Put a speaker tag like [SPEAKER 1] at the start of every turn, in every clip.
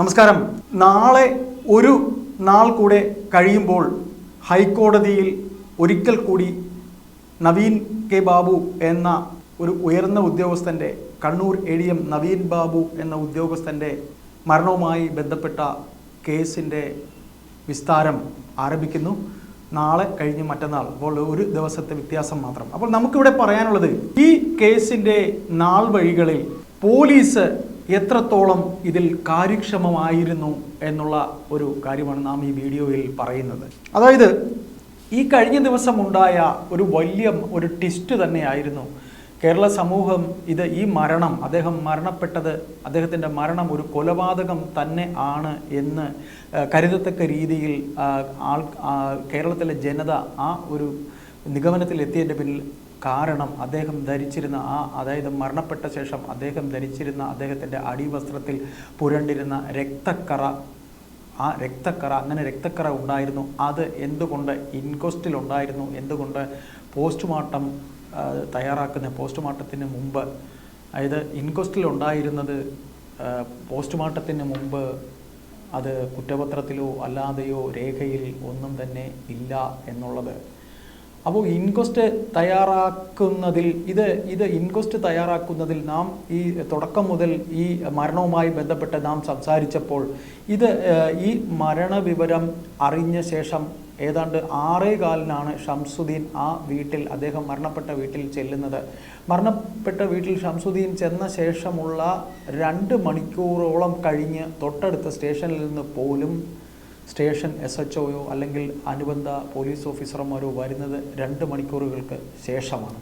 [SPEAKER 1] നമസ്കാരം. നാളെ ഒരു നാൾ കൂടെ കഴിയുമ്പോൾ ഹൈക്കോടതിയിൽ ഒരിക്കൽ കൂടി നവീൻ കെ ബാബു എന്ന ഒരു ഉയർന്ന ഉദ്യോഗസ്ഥന്റെ Kannur A D M Naveen Babu എന്ന ഉദ്യോഗസ്ഥന്റെ മരണവുമായി ബന്ധപ്പെട്ട കേസിന്റെ വിസ്താരം ആരംഭിക്കുന്നു. നാളെ കഴിഞ്ഞ് മറ്റന്നാൾ. അപ്പോൾ ഒരു ദിവസത്തെ വ്യത്യാസം മാത്രം. അപ്പോൾ നമുക്കിവിടെ പറയാനുള്ളത് ഈ കേസിന്റെ നാൾ വഴികളിൽ പോലീസ് എത്രത്തോളം ഇതിൽ കാര്യക്ഷമമായിരുന്നു എന്നുള്ള ഒരു കാര്യമാണ് നാം ഈ വീഡിയോയിൽ പറയുന്നത്. അതായത് ഈ കഴിഞ്ഞ ദിവസം ഉണ്ടായ ഒരു വലിയ ഒരു ടിസ്റ്റ് തന്നെയായിരുന്നു കേരള സമൂഹം ഇത് ഈ മരണം അദ്ദേഹം മരണപ്പെട്ടത് അദ്ദേഹത്തിന്റെ മരണം ഒരു കൊലപാതകം തന്നെ ആണ് എന്ന് കരുതത്തക്ക രീതിയിൽ ആൾ കേരളത്തിലെ ജനത ആ ഒരു നിഗമനത്തിൽ എത്തിയതിന്റെ പിന്നിൽ കാരണം അദ്ദേഹം ധരിച്ചിരുന്ന ആ അതായത് മരണപ്പെട്ട ശേഷം അദ്ദേഹം ധരിച്ചിരുന്ന അദ്ദേഹത്തിന്റെ അടിവസ്ത്രത്തിൽ പുരണ്ടിരുന്ന രക്തക്കറ ആ രക്തക്കറ അങ്ങനെ രക്തക്കറ ഉണ്ടായിരുന്നു. അത് എന്തുകൊണ്ട് ഇൻക്വസ്റ്റിൽ ഉണ്ടായിരുന്നു? എന്തുകൊണ്ട് പോസ്റ്റ്മോർട്ടം തയ്യാറാക്കുന്ന പോസ്റ്റ്മോർട്ടത്തിന് മുമ്പ് അതായത് ഇൻക്വസ്റ്റിൽ ഉണ്ടായിരുന്നത് പോസ്റ്റ്മോർട്ടത്തിന് മുമ്പ് അത് കുറ്റപത്രത്തിലോ അല്ലാതെയോ രേഖയിൽ ഒന്നും തന്നെ ഇല്ല എന്നുള്ളത് അപ്പോൾ ഇൻക്വസ്റ്റ് തയ്യാറാക്കുന്നതിൽ ഇത് ഇത് ഇൻക്വസ്റ്റ് തയ്യാറാക്കുന്നതിൽ നാം ഈ തുടക്കം മുതൽ ഈ മരണവുമായി ബന്ധപ്പെട്ട് നാം സംസാരിച്ചപ്പോൾ ഇത് ഈ മരണവിവരം അറിഞ്ഞ ശേഷം ഏതാണ്ട് ആറേ കാലിനാണ് ഷംസുദ്ദീൻ ആ വീട്ടിൽ അദ്ദേഹം മരണപ്പെട്ട വീട്ടിൽ ചെല്ലുന്നത്. മരണപ്പെട്ട വീട്ടിൽ ഷംസുദ്ദീൻ ചെന്ന ശേഷമുള്ള രണ്ട് മണിക്കൂറോളം കഴിഞ്ഞ് തൊട്ടടുത്ത സ്റ്റേഷനിൽ നിന്ന് പോലും സ്റ്റേഷൻ എസ് എച്ച് ഒയോ അല്ലെങ്കിൽ അനുബന്ധ പോലീസ് ഓഫീസർമാരോ വരുന്നത് രണ്ട് മണിക്കൂറുകൾക്ക് ശേഷമാണ്.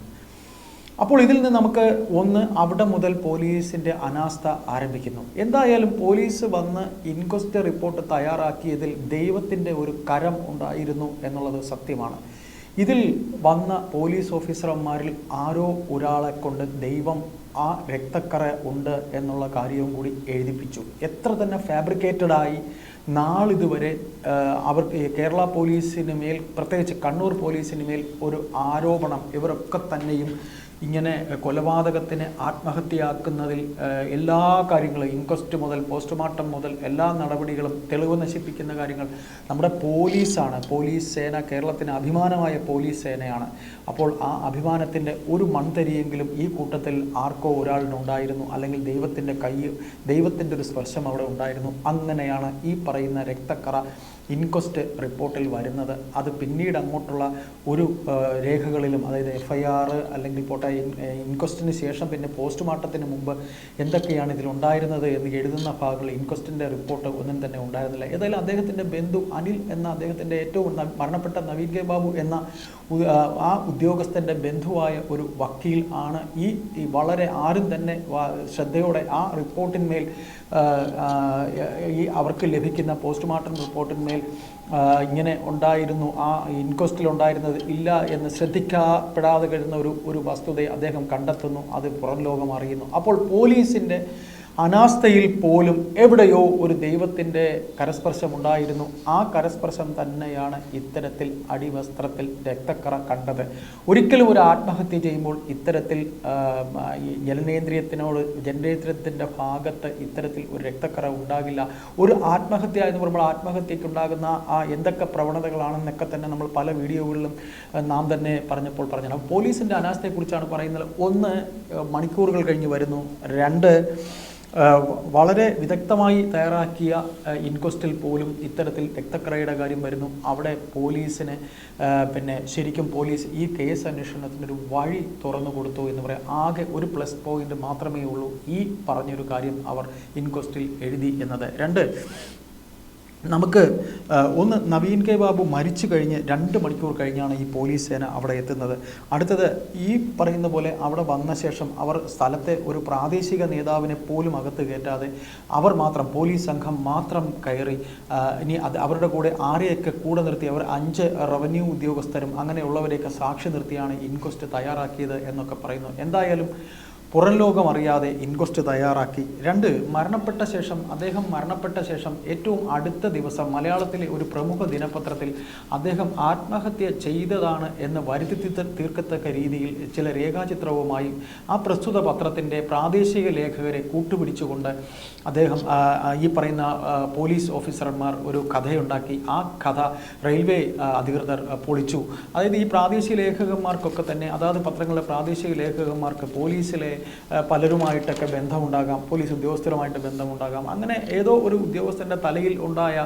[SPEAKER 1] അപ്പോൾ ഇതിൽ നിന്ന് നമുക്ക് ഒന്ന് അവിടെ മുതൽ പോലീസിന്റെ അനാസ്ഥ ആരംഭിക്കുന്നു. എന്തായാലും പോലീസ് വന്ന് ഇൻക്വസ്റ്റ് റിപ്പോർട്ട് തയ്യാറാക്കിയതിൽ ദൈവത്തിന്റെ ഒരു കരം ഉണ്ടായിരുന്നു എന്നുള്ളത് സത്യമാണ്. ഇതിൽ വന്ന പോലീസ് ഓഫീസർമാരിൽ ആരോ ഒരാളെ കൊണ്ട് ദൈവം ആ രക്തക്കറ ഉണ്ട് എന്നുള്ള കാര്യവും കൂടി എഴുതിപ്പിച്ചു. എത്ര തന്നെ ഫാബ്രിക്കേറ്റഡായി നാളിതുവരെ അവർക്ക് കേരള പോലീസിന് മേൽ പ്രത്യേകിച്ച് കണ്ണൂർ പോലീസിന് മേൽ ഒരു ആരോപണം ഇവരൊക്കെ തന്നെയും ഇങ്ങനെ കൊലപാതകത്തിന് ആത്മഹത്യയാക്കുന്നതിൽ എല്ലാ കാര്യങ്ങളും ഇൻക്വസ്റ്റ് മുതൽ പോസ്റ്റ്മോർട്ടം മുതൽ എല്ലാ നടപടികളും തെളിവ് നശിപ്പിക്കുന്ന കാര്യങ്ങൾ. നമ്മുടെ പോലീസാണ് പോലീസ് സേന കേരളത്തിന് അഭിമാനമായ പോലീസ് സേനയാണ്. അപ്പോൾ ആ അഭിമാനത്തിന്റെ ഒരു മൺതരിയെങ്കിലും ഈ കൂട്ടത്തിൽ ആർക്കോ ഒരാളിനുണ്ടായിരുന്നു അല്ലെങ്കിൽ ദൈവത്തിന്റെ കൈ ദൈവത്തിന്റെ ഒരു സ്പർശം അവിടെ ഉണ്ടായിരുന്നു. അങ്ങനെയാണ് ഈ പറയുന്ന രക്തക്കറ. ഇൻക്വസ്റ്റ് റിപ്പോർട്ടിൽ വരുന്നത്. അത് പിന്നീട് അങ്ങോട്ടുള്ള ഒരു രേഖകളിലും അതായത് എഫ് ഐ ആർ അല്ലെങ്കിൽ പോട്ടെ ഇൻ- ഇൻക്വസ്റ്റിന് ശേഷം പിന്നെ പോസ്റ്റ്മോർട്ടത്തിന് മുമ്പ് എന്തൊക്കെയാണ് ഇതിലുണ്ടായിരുന്നത് എന്ന് എഴുതുന്ന ഭാഗങ്ങൾ ഇൻക്വസ്റ്റിന്റെ റിപ്പോർട്ട് ഒന്നും തന്നെ ഉണ്ടായിരുന്നില്ല. ഏതായാലും അദ്ദേഹത്തിന്റെ ബന്ധു അനിൽ എന്ന അദ്ദേഹത്തിന്റെ ഏറ്റവും മരണപ്പെട്ട നവീൻ കെ ബാബു എന്ന ആ, ഉദ്യോഗസ്ഥന്റെ ബന്ധുവായ ഒരു വക്കീൽ ആണ്. ഈ വളരെ ആരും തന്നെ ശ്രദ്ധയോടെ ആ റിപ്പോർട്ടിന്മേൽ ഈ അവർക്ക് ലഭിക്കുന്ന പോസ്റ്റ്മോർട്ടം റിപ്പോർട്ടിന്മേൽ ആ, ഇങ്ങനെ ഉണ്ടായിരുന്നു ആ ഇൻക്വസ്റ്റിൽ ഉണ്ടായിരുന്നത് ഇല്ല എന്ന് ശ്രദ്ധിക്കപ്പെടാതെ കഴിയുന്ന ഒരു ഒരു വസ്തുതയെ അദ്ദേഹം കണ്ടെത്തുന്നു അത് പുറം ലോകം അറിയുന്നു. അപ്പോൾ പോലീസിന്റെ അനാസ്ഥയിൽ പോലും എവിടെയോ ഒരു ദൈവത്തിന്റെ കരസ്പർശം ഉണ്ടായിരുന്നു ആ കരസ്പർശം തന്നെയാണ് ഇത്തരത്തിൽ അടിവസ്ത്രത്തിൽ രക്തക്കറ കണ്ടത്. ഒരിക്കലും ഒരു ആത്മഹത്യ ചെയ്യുമ്പോൾ ഇത്തരത്തിൽ ജനനേന്ദ്രിയത്തിനോട് ജനനേന്ദ്രിയത്തിന്റെ ഭാഗത്ത് ഇത്തരത്തിൽ ഒരു രക്തക്കറ ഉണ്ടാകില്ല. ഒരു ആത്മഹത്യ എന്ന് പറയുമ്പോൾ ആത്മഹത്യക്ക് ഉണ്ടാകുന്ന ആ എന്തൊക്കെ പ്രവണതകളാണെന്നൊക്കെ തന്നെ നമ്മൾ പല വീഡിയോകളിലും നാം തന്നെ പറഞ്ഞപ്പോൾ പറഞ്ഞു അപ്പോൾ പോലീസിന്റെ അനാസ്ഥയെക്കുറിച്ചാണ് പറയുന്നത്. ഒന്ന് മണിക്കൂറുകൾ കഴിഞ്ഞ് വരുന്നു. രണ്ട് വളരെ വിദഗ്ധമായി തയ്യാറാക്കിയ ഇൻക്വസ്റ്റിൽ പോലും ഇത്തരത്തിൽ രക്തക്കറയുടെ കാര്യം വരുന്നു. അവിടെ പോലീസിന് പിന്നെ ശരിക്കും പോലീസ് ഈ കേസ് അന്വേഷണത്തിനൊരു വഴി തുറന്നു കൊടുത്തു എന്ന് പറയാം. ആകെ ഒരു പ്ലസ് പോയിന്റ് മാത്രമേ ഉള്ളൂ ഈ പറഞ്ഞൊരു കാര്യം അവർ ഇൻക്വസ്റ്റിൽ എഴുതി എന്നത്. രണ്ട് നമുക്ക് ഒന്ന് നവീൻ കെ ബാബു മരിച്ചു കഴിഞ്ഞ് രണ്ട് മണിക്കൂർ കഴിഞ്ഞാണ് ഈ പോലീസ് സേന അവിടെ എത്തുന്നത്. അടുത്തത് ഈ പറയുന്ന പോലെ അവിടെ വന്ന ശേഷം അവർ സ്ഥലത്തെ ഒരു പ്രാദേശിക നേതാവിനെ പോലും അകത്ത് കയറ്റാതെ അവർ മാത്രം പോലീസ് സംഘം മാത്രം കയറി ഇനി അത് അവരുടെ കൂടെ ആരെയൊക്കെ കൂടെ നിർത്തി അവർ അഞ്ച് റവന്യൂ ഉദ്യോഗസ്ഥരും അങ്ങനെയുള്ളവരെയൊക്കെ സാക്ഷി നിർത്തിയാണ് ഇൻക്വസ്റ്റ് തയ്യാറാക്കിയത് എന്നൊക്കെ പറയുന്നു. എന്തായാലും പുറം ലോകം അറിയാതെ ഇൻക്വസ്റ്റ് തയ്യാറാക്കി. രണ്ട് മരണപ്പെട്ട ശേഷം അദ്ദേഹം മരണപ്പെട്ട ശേഷം ഏറ്റവും അടുത്ത ദിവസം മലയാളത്തിലെ ഒരു പ്രമുഖ ദിനപത്രത്തിൽ അദ്ദേഹം ആത്മഹത്യ ചെയ്തതാണ് എന്ന് വരുത്തി തീർക്കത്തക്ക രീതിയിൽ ചില രേഖാചിത്രവുമായി ആ പ്രസ്തുത പത്രത്തിന്റെ പ്രാദേശിക ലേഖകരെ കൂട്ടുപിടിച്ചുകൊണ്ട് അദ്ദേഹം ഈ പറയുന്ന പോലീസ് ഓഫീസർമാർ ഒരു കഥയുണ്ടാക്കി. ആ കഥ റെയിൽവേ അധികൃതർ പൊളിച്ചു. അതായത് ഈ പ്രാദേശിക ലേഖകന്മാർക്കൊക്കെ തന്നെ അതാത് പത്രങ്ങളിലെ പ്രാദേശിക ലേഖകന്മാർക്ക് പോലീസിലെ പലരുമായിട്ടൊക്കെ ബന്ധമുണ്ടാകാം പോലീസ് ഉദ്യോഗസ്ഥരുമായിട്ട് ബന്ധമുണ്ടാകാം. അങ്ങനെ ഏതോ ഒരു ഉദ്യോഗസ്ഥന്റെ തലയിൽ ഉണ്ടായ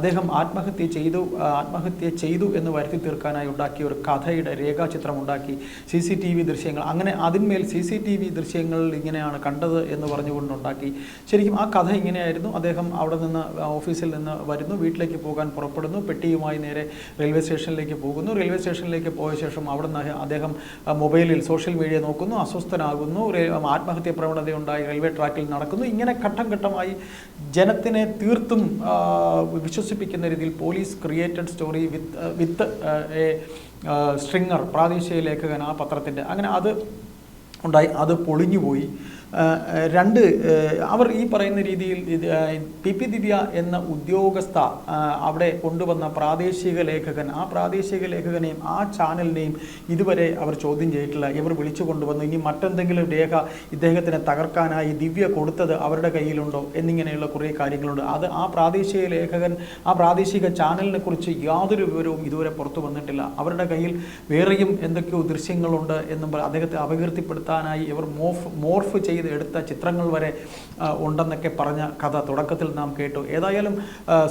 [SPEAKER 1] അദ്ദേഹം ആത്മഹത്യ ചെയ്തു ആത്മഹത്യ ചെയ്തു എന്ന് വരുത്തി തീർക്കാനായി ഉണ്ടാക്കിയ ഒരു കഥയുടെ രേഖാചിത്രം ഉണ്ടാക്കി സി സി ടി വി ദൃശ്യങ്ങൾ. അങ്ങനെ അതിന്മേൽ സി സി ടി വി ദൃശ്യങ്ങൾ ഇങ്ങനെയാണ് കണ്ടത് എന്ന് പറഞ്ഞുകൊണ്ടുണ്ടാക്കി ശരിക്കും ആ കഥ ഇങ്ങനെയായിരുന്നു. അദ്ദേഹം അവിടെ നിന്ന് ഓഫീസിൽ നിന്ന് വരുന്നു വീട്ടിലേക്ക് പോകാൻ പുറപ്പെടുന്നു പെട്ടിയുമായി നേരെ റെയിൽവേ സ്റ്റേഷനിലേക്ക് പോകുന്നു. റെയിൽവേ സ്റ്റേഷനിലേക്ക് പോയ ശേഷം അവിടെ നിന്ന് അദ്ദേഹം മൊബൈലിൽ സോഷ്യൽ മീഡിയ നോക്കുന്നു അസ്വസ്ഥനാകുന്നു. ആത്മഹത്യ പ്രവണതയുണ്ടായി റെയിൽവേ ട്രാക്കിൽ നടക്കുന്നു. ഇങ്ങനെ ഘട്ടം ഘട്ടമായി ജനത്തിനെ തീർത്തും വിശ്വസിപ്പിക്കുന്ന രീതിയിൽ police created story with with a stringer പ്രാദേശിക ലേഖകൻ ആ പത്രത്തിന്റെ. അങ്ങനെ അത് ഉണ്ടായി അത് പൊളിഞ്ഞുപോയി. ആ, ആ, രണ്ട് അവർ ഈ പറയുന്ന രീതിയിൽ പി പി ദിവ്യ എന്ന ഉദ്യോഗസ്ഥ അവിടെ കൊണ്ടുവന്ന പ്രാദേശിക ലേഖകൻ ആ പ്രാദേശിക ലേഖകനെയും ആ ചാനലിനെയും ഇതുവരെ അവർ ചോദ്യം ചെയ്തിട്ടില്ല. ഇവർ വിളിച്ചു കൊണ്ടുവന്നു. ഇനി മറ്റെന്തെങ്കിലും രേഖ ഇദ്ദേഹത്തിനെ തകർക്കാനായി ദിവ്യ കൊടുത്തത് അവരുടെ കയ്യിലുണ്ടോ എന്നിങ്ങനെയുള്ള കുറേ കാര്യങ്ങളുണ്ട്. അത് ആ പ്രാദേശിക ലേഖകൻ ആ പ്രാദേശിക ചാനലിനെ കുറിച്ച് യാതൊരു വിവരവും ഇതുവരെ പുറത്തു വന്നിട്ടില്ല. അവരുടെ കയ്യിൽ വേറെയും എന്തൊക്കെയോ ദൃശ്യങ്ങളുണ്ട് എന്നും അദ്ദേഹത്തെ അപകീർത്തിപ്പെടുത്താനായി ഇവർ മോഫ് മോർഫ് ചെയ്ത് എടുത്ത ചിത്രങ്ങൾ വരെ ഉണ്ടെന്നൊക്കെ പറഞ്ഞ കഥ തുടക്കത്തിൽ നാം കേട്ടു. ഏതായാലും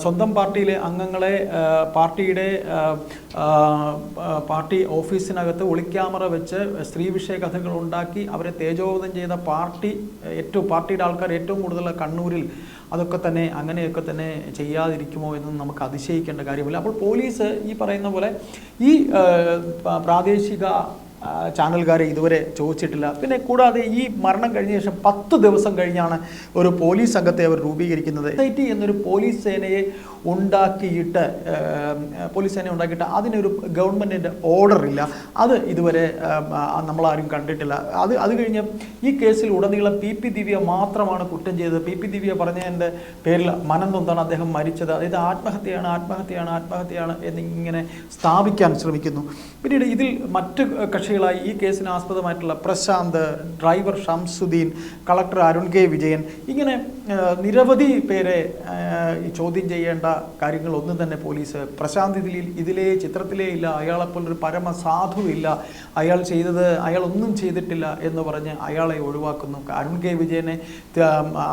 [SPEAKER 1] സ്വന്തം പാർട്ടിയിലെ അംഗങ്ങളെ പാർട്ടിയുടെ പാർട്ടി ഓഫീസിനകത്ത് ഒളിക്യാമറ വെച്ച് സ്ത്രീ വിഷയ കഥകൾ ഉണ്ടാക്കി അവരെ തേജോവധം ചെയ്ത പാർട്ടി ഏറ്റവും പാർട്ടിയുടെ ആൾക്കാർ ഏറ്റവും കൂടുതൽ കണ്ണൂരിൽ അതൊക്കെ തന്നെ അങ്ങനെയൊക്കെ തന്നെ ചെയ്യാതിരിക്കുമോ എന്ന് നമുക്ക് അതിശയിക്കേണ്ട കാര്യമില്ല. അപ്പോൾ പോലീസ് ഈ പറയുന്ന പോലെ ഈ പ്രാദേശിക ചാനലുകാരെ ഇതുവരെ ചോദിച്ചിട്ടില്ല. പിന്നെ കൂടാതെ ഈ മരണം കഴിഞ്ഞ ശേഷം പത്ത് ദിവസം കഴിഞ്ഞാണ് ഒരു പോലീസ് സംഘത്തെ അവർ രൂപീകരിക്കുന്നത്. എസ് ഐ ടി എന്നൊരു പോലീസ് സേനയെ ഉണ്ടാക്കിയിട്ട് പോലീസ് സേന ഉണ്ടാക്കിയിട്ട് അതിനൊരു ഗവൺമെന്റിന്റെ ഓർഡർ ഇല്ല. അത് ഇതുവരെ നമ്മളാരും കണ്ടിട്ടില്ല. അത് അത് കഴിഞ്ഞ് ഈ കേസിൽ ഉടനീളം പി പി ദിവ്യ മാത്രമാണ് കുറ്റം ചെയ്തത്. പി പി ദിവ്യ പറഞ്ഞതിന്റെ പേരിൽ മനം തൊന്നാണ് അദ്ദേഹം മരിച്ചത്. അതായത് ആത്മഹത്യയാണ് ആത്മഹത്യയാണ് ആത്മഹത്യയാണ് എന്നിങ്ങനെ സ്ഥാപിക്കാൻ ശ്രമിക്കുന്നു. പിന്നീട് ഇതിൽ മറ്റ് കക്ഷികളായി ഈ കേസിന് ആസ്പദമായിട്ടുള്ള Prashanth driver Shamsuddin collector Arun K Vijayan. ഇങ്ങനെ നിരവധി പേരെ ചോദ്യം ചെയ്യേണ്ട കാര്യങ്ങൾ ഒന്നും തന്നെ പോലീസ് പ്രശാന്ത് ഇതിൽ ഇതിലേ ചിത്രത്തിലേ ഇല്ല. അയാളെപ്പോലൊരു പരമ ഇല്ല. അയാൾ ചെയ്തത് അയാൾ ഒന്നും ചെയ്തിട്ടില്ല എന്ന് പറഞ്ഞ് അയാളെ ഒഴിവാക്കുന്നു. അരുൺ കെ വിജയനെ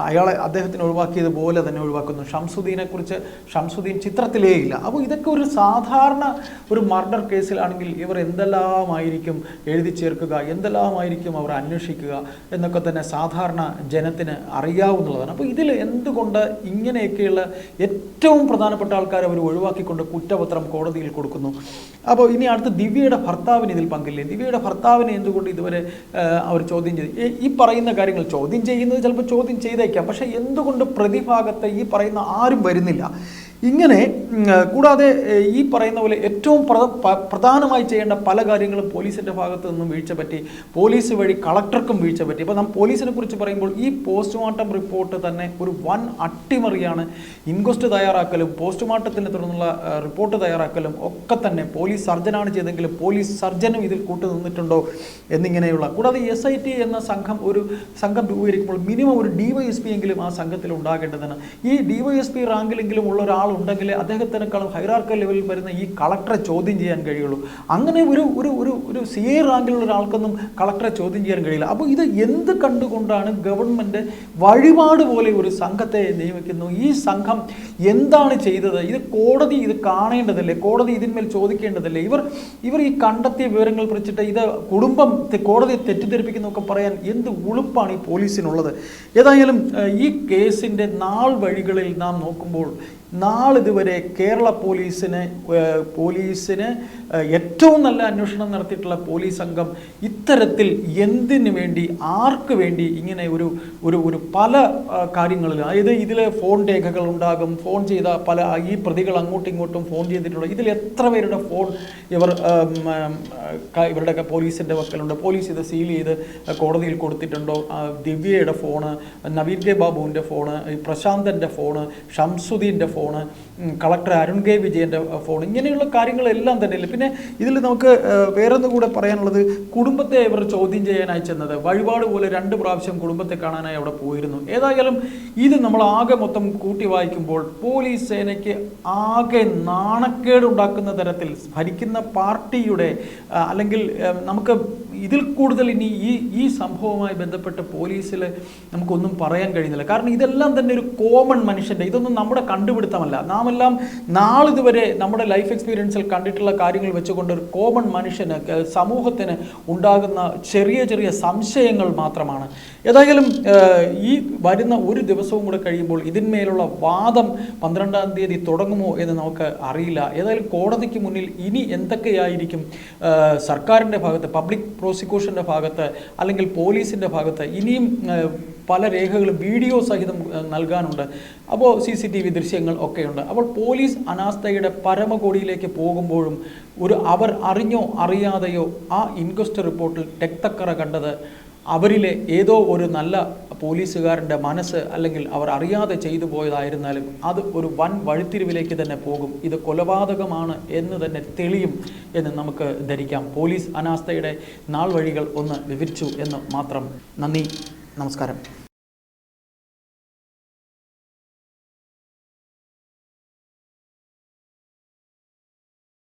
[SPEAKER 1] അയാളെ അദ്ദേഹത്തിന് ഒഴിവാക്കിയതുപോലെ തന്നെ ഒഴിവാക്കുന്നു. ഷംസുദ്ദീനെ കുറിച്ച് ഷംസുദ്ദീൻ ചിത്രത്തിലേ ഇല്ല. അപ്പോൾ ഇതൊക്കെ ഒരു സാധാരണ ഒരു മർഡർ കേസിലാണെങ്കിൽ ഇവർ എന്തെല്ലാമായിരിക്കും എഴുതി ചേർക്കുക എന്തെല്ലാമായിരിക്കും അവർ അന്വേഷിക്കുക എന്നൊക്കെ തന്നെ സാധാരണ ജനത്തിന് അറിയാവുന്നതാണ്. അപ്പോൾ ഇതിൽ എന്തുകൊണ്ട് ഇങ്ങനെയൊക്കെയുള്ള ഏറ്റവും പ്രധാനപ്പെട്ട ആൾക്കാരെ അവർ ഒഴിവാക്കിക്കൊണ്ട് കുറ്റപത്രം കോടതിയിൽ കൊടുക്കുന്നു? അപ്പോൾ ഇനി അടുത്ത് ദിവ്യയുടെ ഭർത്താവിന് ഇതിൽ പങ്കില്ലേ? ദിവ്യയുടെ ഭർത്താവിനെ എന്തുകൊണ്ട് ഇതുവരെ അവർ ചോദ്യം ചെയ്തു? ഈ- പറയുന്ന കാര്യങ്ങൾ ചോദ്യം ചെയ്യുന്നത് ചിലപ്പോൾ ചോദ്യം ചെയ്തേക്കാം. പക്ഷേ എന്തുകൊണ്ട് പ്രതിഭാഗത്തെ ഈ പറയുന്ന ആരും വരുന്നില്ല? ഇങ്ങനെ കൂടാതെ ഈ പറയുന്ന പോലെ ഏറ്റവും പ്ര- പ്രധാനമായി ചെയ്യേണ്ട പല കാര്യങ്ങളും പോലീസിന്റെ ഭാഗത്തു നിന്നും വീഴ്ച പറ്റി പോലീസ് വഴി കളക്ടർക്കും വീഴ്ച പറ്റി. അപ്പോൾ നാം പോലീസിനെ കുറിച്ച് പറയുമ്പോൾ ഈ പോസ്റ്റ്മോർട്ടം റിപ്പോർട്ട് തന്നെ ഒരു വൻ അട്ടിമറിയാണ്. ഇൻക്വസ്റ്റ് തയ്യാറാക്കലും പോസ്റ്റ്മോർട്ടത്തിനെ തുടർന്നുള്ള റിപ്പോർട്ട് തയ്യാറാക്കലും ഒക്കെ തന്നെ പോലീസ് സർജനാണ് ചെയ്തെങ്കിലും പോലീസ് സർജനും ഇതിൽ കൂട്ടു നിന്നിട്ടുണ്ടോ എന്നിങ്ങനെയുള്ള. കൂടാതെ എസ് ഐ ടി എന്ന സംഘം ഒരു സംഘം രൂപീകരിക്കുമ്പോൾ മിനിമം ഒരു ഡിവൈഎസ് പി എങ്കിലും ആ സംഘത്തിൽ ഉണ്ടാകേണ്ടതാണ്. ഈ ഡിവൈഎസ് പി റാങ്കിലെങ്കിലും ഉള്ള ഒരാളുണ്ടെങ്കിൽ അദ്ദേഹത്തിനേക്കാളും ഹൈറാർക്കൽ ലെവലിൽ വരുന്ന ഈ കളക്ടറെ ചോദ്യം ചെയ്യാൻ കഴിയുള്ളൂ. അങ്ങനെ ഒരു ഒരു ഒരു ഒരു സി എ റാങ്കിലുള്ള ഒരാൾക്കൊന്നും കളക്ടറെ ചോദ്യം ചെയ്യാൻ കഴിയില്ല. അപ്പോൾ ഇത് എന്ത് കണ്ടുകൊണ്ടാണ് ഗവൺമെന്റ് വഴിപാട് പോലെ ഒരു സംഘത്തെ നിയമിക്കുന്നു? ഈ സംഘം എന്താണ് ചെയ്തത്? ഇത് കോടതി ഇത് കാണേണ്ടതല്ലേ? കോടതി ഇതിന്മേൽ ചോദിക്കേണ്ടതല്ലേ? ഇവർ ഇവർ ഈ കണ്ടെത്തിയ വിവരങ്ങൾ കുറിച്ചിട്ട് ഇത് കുടുംബം കോടതിയെ തെറ്റിദ്ധരിപ്പിക്കുന്നൊക്കെ പറയാൻ എന്ത് ഉളുപ്പാണ് ഈ പോലീസിനുള്ളത്? ഏതായാലും ഈ കേസിന്റെ നാൾ വഴികളിൽ നാം നോക്കുമ്പോൾ നാളിതുവരെ കേരള പോലീസിന് പോലീസിന് ഏറ്റവും നല്ല അന്വേഷണം നടത്തിയിട്ടുള്ള പോലീസ് സംഘം ഇത്തരത്തിൽ എന്തിനു വേണ്ടി ആർക്ക് വേണ്ടി ഇങ്ങനെ ഒരു ഒരു ഒരു പല കാര്യങ്ങളിൽ അതായത് ഇതിൽ ഫോൺ രേഖകൾ ഉണ്ടാകും ഫോൺ ചെയ്ത പല ഈ പ്രതികൾ അങ്ങോട്ടും ഇങ്ങോട്ടും ഫോൺ ചെയ്തിട്ടുള്ള ഇതിൽ എത്ര പേരുടെ ഫോൺ ഇവർ ഇവരുടെയൊക്കെ പോലീസിന്റെ വക്കലുണ്ട്. പോലീസ് ഇത് സീൽ ചെയ്ത് കോടതിയിൽ കൊടുത്തിട്ടുണ്ടോ? ദിവ്യയുടെ ഫോണ് നവീൻ കെ ബാബുവിന്റെ ഫോണ് പ്രശാന്തന്റെ ഫോണ് ഷംസുദ്ദീന്റെ ഫോണ് കളക്ടർ അരുൺ കെ. വിജയന്റെ ഫോൺ ഇങ്ങനെയുള്ള കാര്യങ്ങളെല്ലാം തന്നെ പിന്നെ ഇതിൽ നമുക്ക് വേറൊന്നും കൂടെ പറയാനുള്ളത് കുടുംബത്തെ ഇവർ ചോദ്യം ചെയ്യാനായി ചെന്നത്. വഴിപാട് പോലെ രണ്ട് പ്രാവശ്യം കുടുംബത്തെ കാണാനായി അവിടെ പോയിരുന്നു. ഏതായാലും ഇത് നമ്മൾ ആകെ മൊത്തം കൂട്ടി വായിക്കുമ്പോൾ പോലീസ് സേനയ്ക്ക് ആകെ നാണക്കേട് ഉണ്ടാക്കുന്ന തരത്തിൽ ഭരിക്കുന്ന പാർട്ടിയുടെ അല്ലെങ്കിൽ നമുക്ക് ഇതിൽ കൂടുതൽ ഇനി ഈ ഈ സംഭവവുമായി ബന്ധപ്പെട്ട് പോലീസിൽ നമുക്കൊന്നും പറയാൻ കഴിയുന്നില്ല. കാരണം ഇതെല്ലാം തന്നെ ഒരു കോമൺ മനുഷ്യന്റെ ഇതൊന്നും നമ്മുടെ കണ്ടുപിടുത്തമല്ല. നാം എല്ലാം നാളിതുവരെ നമ്മുടെ ലൈഫ് എക്സ്പീരിയൻസിൽ കണ്ടിട്ടുള്ള കാര്യങ്ങൾ വെച്ചുകൊണ്ട് ഒരു കോമൺ മനുഷ്യന് സമൂഹത്തിന് ഉണ്ടാകുന്ന ചെറിയ ചെറിയ സംശയങ്ങൾ മാത്രമാണ്. ഏതായാലും ഈ വരുന്ന ഒരു ദിവസവും കൂടെ കഴിയുമ്പോൾ ഇതിന്മേലുള്ള വാദം പന്ത്രണ്ടാം തീയതി തുടങ്ങുമോ എന്ന് നമുക്ക് അറിയില്ല. ഏതായാലും കോടതിക്ക് മുന്നിൽ ഇനി എന്തൊക്കെയായിരിക്കും സർക്കാരിന്റെ ഭാഗത്ത് പബ്ലിക് പ്രോസിക്യൂഷന്റെ ഭാഗത്ത് അല്ലെങ്കിൽ പോലീസിന്റെ ഭാഗത്ത് ഇനിയും പല രേഖകളും വീഡിയോ സഹിതം നൽകാനുണ്ട്. അപ്പോൾ സി സി ടി വി ദൃശ്യങ്ങൾ ഒക്കെയുണ്ട്. അപ്പോൾ പോലീസ് അനാസ്ഥയുടെ പരമകോടിയിലേക്ക് പോകുമ്പോഴും ഒരു അവർ അറിഞ്ഞോ അറിയാതെയോ ആ ഇൻക്വസ്റ്റ് റിപ്പോർട്ടിൽ രക്തക്കറ കണ്ടത് അവരിലെ ഏതോ ഒരു നല്ല പോലീസുകാരന്റെ മനസ്സ് അല്ലെങ്കിൽ അവർ അറിയാതെ ചെയ്തു പോയതായിരുന്നാലും അത് ഒരു വൻ വഴിത്തിരിവിലേക്ക് തന്നെ പോകും. ഇത് കൊലപാതകമാണ് എന്ന് തന്നെ തെളിയും എന്ന് നമുക്ക് ധരിക്കാം. പോലീസ് അനാസ്ഥയുടെ നാൾ വഴികൾ ഒന്ന് വിവരിച്ചു എന്ന് മാത്രം. നന്ദി. നമസ്കാരം.